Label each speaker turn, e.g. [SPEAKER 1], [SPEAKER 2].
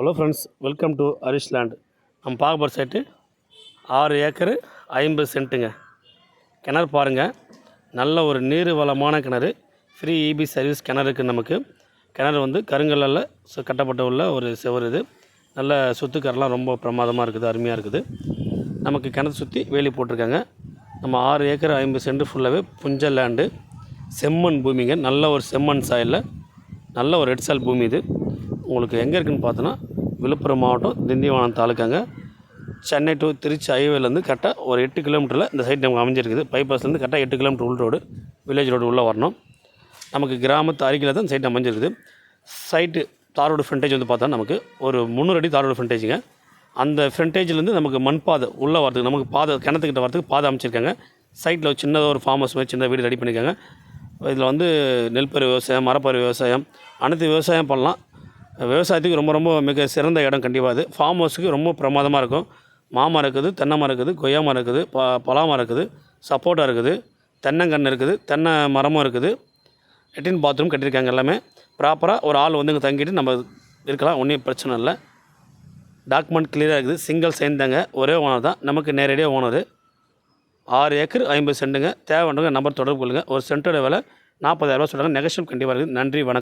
[SPEAKER 1] Hello friends welcome to Harish land நம்ம பார்க்க போகிற சைட்டு ஆறு ஏக்கரு ஐம்பது சென்ட்டுங்க. கிணறு பாருங்கள் நல்ல ஒரு நீர் வளமான கிணறு ஃப்ரீ இபி சர்வீஸ் கிணறு இருக்குது நமக்கு. கிணறு வந்து கருங்கல்லில் கட்டப்பட்ட உள்ள ஒரு செவர் இது. நல்ல சுத்துக்கரெலாம் ரொம்ப பிரமாதமாக இருக்குது அருமையாக இருக்குது. நமக்கு கிணறு சுற்றி வேலி போட்டிருக்காங்க. நம்ம ஆறு ஏக்கர் ஐம்பது சென்ட் ஃபுல்லாகவே புஞ்ச லேண்டு செம்மண் பூமிங்க. நல்ல ஒரு செம்மண் சாயலில் நல்ல ஒரு ரெட்சால் பூமி இது. உங்களுக்கு எங்கே இருக்குதுன்னு பார்த்தோன்னா விழுப்புரம் மாவட்டம் திண்டிவனம் தாலுக்காங்க. சென்னை டு திருச்சி ஹைவேலேருந்து கரெக்டாக ஒரு எட்டு கிலோமீட்டரில் இந்த சைட் நமக்கு அமைஞ்சிருக்குது. பைபாஸ்லேருந்து கரெக்டாக எட்டு கிலோமீட்டர் உள் ரோடு வில்லேஜ் ரோடு உள்ளே வரணும். நமக்கு கிராமத்து அருகில் தான் சைட் அமைஞ்சிருக்குது. சைட்டு தார் ரோடு ஃப்ரண்டேஜ் வந்து பார்த்தா நமக்கு ஒரு முந்நூறு அடி தார் ரோடு ஃப்ரண்டேஜுங்க அந்த ஃப்ரண்டேஜ்லேருந்து நமக்கு மண் பாதை உள்ளே வரதுக்கு நமக்கு பாதை கிணத்துக்கிட்ட வரதுக்கு பாதை அமைச்சிருக்காங்க. சைட்டில் சின்னதாக ஒரு ஃபார்ம் ஹவுஸ் மாதிரி சின்ன வீடு ரெடி பண்ணியிருக்காங்க இதில் வந்து நெல்பயிர் விவசாயம் மரப்பயிர் விவசாயம் அனைத்து விவசாயம் பண்ணலாம். விவசாயத்துக்கு ரொம்ப ரொம்ப மிக சிறந்த இடம் கண்டிப்பாக அது. ஃபார்ம் ஹவுஸுக்கு ரொம்ப பிரமாதமாக இருக்கும். மாமரம் இருக்குது தென்னை மரம் இருக்குது கொய்யா மரம் இருக்குது ப பலா மரம் இருக்குது சப்போட்டா இருக்குது தென்னங்கன்று இருக்குது தென்னை மரமும் இருக்குது. லெட்டின் பாத்ரூம் கட்டியிருக்காங்க எல்லாமே. ப்ராப்பராக ஒரு ஆள் வந்து இங்கே தங்கிட்டு நம்ம இருக்கலாம் ஒன்றும் பிரச்சனை இல்லை. டாக்குமெண்ட் கிளியராக இருக்குது. சிங்கிள் சேர்ந்தாங்க தாங்க. ஒரே ஓனர் தான். நமக்கு நேரடியாக ஓனர் ஆறு ஏக்கர் ஐம்பது சென்ட்டுங்க. தேவைன்றவங்க நம்பர் தொடர்பு கொள்ளுங்கள் ஒரு சென்ட்டோட விலை நாற்பதாயிரரூவா சொல்கிறாங்க நெகஷன் கண்டிப்பாக இருக்குது. நன்றி வணக்கம்.